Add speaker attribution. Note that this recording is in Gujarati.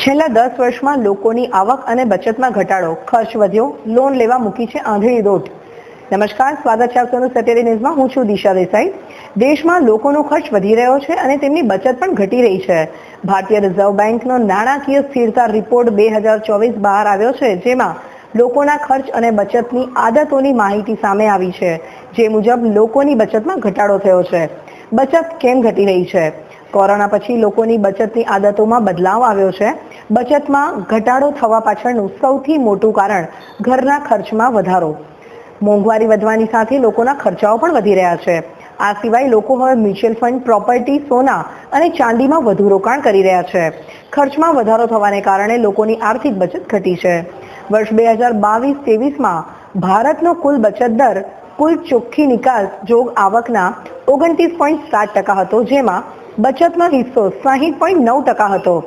Speaker 1: છેલ્લા દસ વર્ષમાં લોકોની આવક અને બચતમાં ઘટાડો ખર્ચ વધ્યો લોન લેવા મૂકી છે આંધળી દોટ. નમસ્કાર, સ્વાગત છે આપ સૌનું સત્યરી ન્યૂઝમાં. હું છું દિશા દેસાઈ. દેશમાં લોકોનો ખર્ચ વધી રહ્યો છે અને તેમની બચત પણ ઘટી રહી છે. ભારતીય રિઝર્વ બેંકનો નાણાકીય સ્થિરતા રિપોર્ટ બે હજાર ચોવીસ બહાર આવ્યો છે, જેમાં લોકોના ખર્ચ અને બચતની આદતોની માહિતી સામે આવી છે, જે મુજબ લોકોની બચતમાં ઘટાડો થયો છે. બચત કેમ ઘટી રહી છે? કોરોના પછી લોકોની બચતની આદતોમાં બદલાવ આવ્યો છે. બચતમાં ઘટાડો થવા પાછળનું સૌથી મોટું કારણ ઘરના ખર્ચમાં વધારો. મોંઘવારી વધવાની સાથે લોકોના ખર્ચાઓ પણ વધી રહ્યા છે. આ સિવાય લોકો હવે મ્યુચ્યુઅલ ફંડ, પ્રોપર્ટી, સોના અને ચાંદીમાં વધુ રોકાણ કરી રહ્યા છે. ખર્ચમાં વધારો થવાને કારણે લોકોની આર્થિક બચત ઘટી છે. વર્ષ બે હજાર બાવીસ ત્રેવીસમાં ભારતનો કુલ બચત દર, કુલ ચોખ્ખી નિકાસ જોગ આવકના ઓગણત્રીસ પોઈન્ટ સાત ટકા હતો, જેમાં બચતનો હિસ્સો સાહીઠ પોઈન્ટ નવ ટકા હતો.